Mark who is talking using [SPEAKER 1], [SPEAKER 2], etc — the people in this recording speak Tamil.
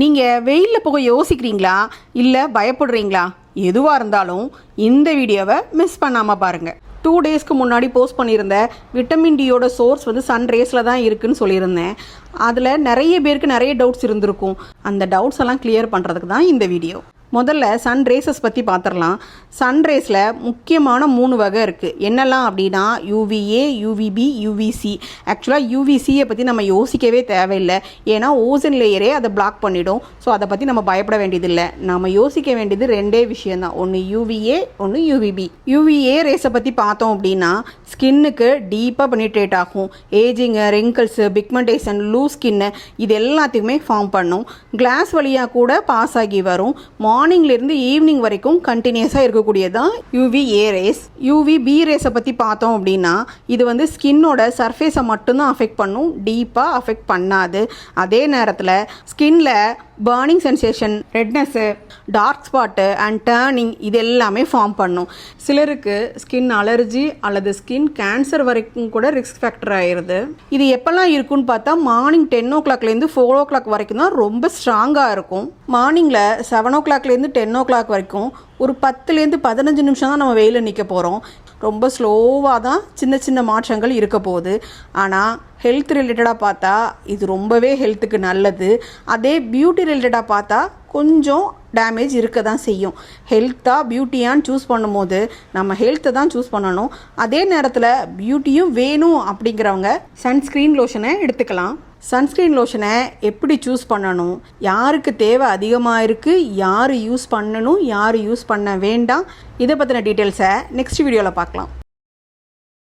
[SPEAKER 1] நீங்கள் வெயிலில் போக யோசிக்கிறீங்களா? இல்லை பயப்படுறீங்களா? எதுவாக இருந்தாலும் இந்த வீடியோவை மிஸ் பண்ணாமல் பாருங்கள் டூ டேஸ்க்கு முன்னாடி போஸ்ட் பண்ணியிருந்த விட்டமின் டியோட சோர்ஸ் வந்து சன் ரேஸில் தான் இருக்குன்னு சொல்லியிருந்தேன். அதில் நிறைய பேருக்கு நிறைய டவுட்ஸ் இருந்திருக்கும். அந்த டவுட்ஸ் எல்லாம் கிளியர் பண்ணுறதுக்கு தான் இந்த வீடியோ முதல்ல சன் ரேசஸ் பற்றி பார்த்துடலாம் சன் ரேஸில் முக்கியமான மூணு வகை இருக்குது என்னெல்லாம் அப்படின்னா யூவிஏ யூவிபி யூவிசி ஆக்சுவலாக யூவிசியை பற்றி நம்ம யோசிக்கவே தேவையில்லை. ஏன்னா ஓசன் லேயரே அதை பிளாக் பண்ணிடும். ஸோ அதை பற்றி நம்ம பயப்பட வேண்டியதில்லை. நம்ம யோசிக்க வேண்டியது ரெண்டே விஷயந்தான் ஒன்று யூவிஏ ஒன்று யூவிபி யூவிஏ ரேஸை பற்றி பார்த்தோம் அப்படின்னா ஸ்கின்னுக்கு டீப்பாக பெனிட்ரேட் ஆகும். Ageing wrinkles pigmentation loose skin இது எல்லாத்துக்குமே ஃபார்ம் பண்ணும். கிளாஸ் வழியாக கூட பாஸ் ஆகி வரும். மார்னிங்லேருந்து ஈவினிங் வரைக்கும் கண்டினியூஸாக இருக்கக்கூடியதான் UV A rays UV B ரேஸை பற்றி பார்த்தோம் அப்படின்னா இது வந்து ஸ்கின்னோட சர்ஃபேஸை மட்டும்தான் அஃபெக்ட் பண்ணும். டீப்பாக அஃபெக்ட் பண்ணாது. அதே நேரத்தில் ஸ்கின்ல burning sensation redness dark spot and turning இது எல்லாமே ஃபார்ம் பண்ணும். சிலருக்கு ஸ்கின் அலர்ஜி அல்லது ஸ்கின் கேன்சர் வரைக்கும் கூட ரிஸ்க் ஃபேக்டர் ஆயிடுது இது எப்போல்லாம் இருக்குன்னு பார்த்தா மார்னிங் டென் ஓ கிளாக்லேருந்து ஃபோர் ஓ கிளாக் வரைக்கும் தான் ரொம்ப ஸ்ட்ராங்காக இருக்கும். மார்னிங்கில் செவன் ஓ கிளாக்லேருந்து டென் ஓ கிளாக் வரைக்கும் ஒரு பத்துலேருந்து பதினஞ்சு நிமிஷம் தான் நம்ம வெயிலில் நிற்க போகிறோம் ரொம்ப ஸ்லோவாக தான் சின்ன சின்ன மாற்றங்கள் இருக்க போகுது. ஆனால் ஹெல்த் ரிலேட்டடாக பார்த்தா இது ரொம்பவே ஹெல்த்துக்கு நல்லது. அதே பியூட்டி ரிலேட்டடாக பார்த்தா கொஞ்சம் டேமேஜ் இருக்க தான் செய்யும். ஹெல்த்தாக பியூட்டியான்னு சூஸ் பண்ணும்போது நம்ம ஹெல்த்தை தான் சூஸ் பண்ணணும். அதே நேரத்தில் பியூட்டியும் வேணும் அப்படிங்கிறவங்க சன்ஸ்க்ரீன் லோஷனை எடுத்துக்கலாம். சன்ஸ்க்ரீன் லோஷனை எப்படி சூஸ் பண்ணணும்? யாருக்கு தேவை அதிகமாக இருக்குது யார் யூஸ் பண்ணணும்? யார் யூஸ் பண்ண வேண்டாம்? இதை பற்றின டீட்டெயில்ஸை நெக்ஸ்ட் வீடியோவில் பார்க்கலாம்.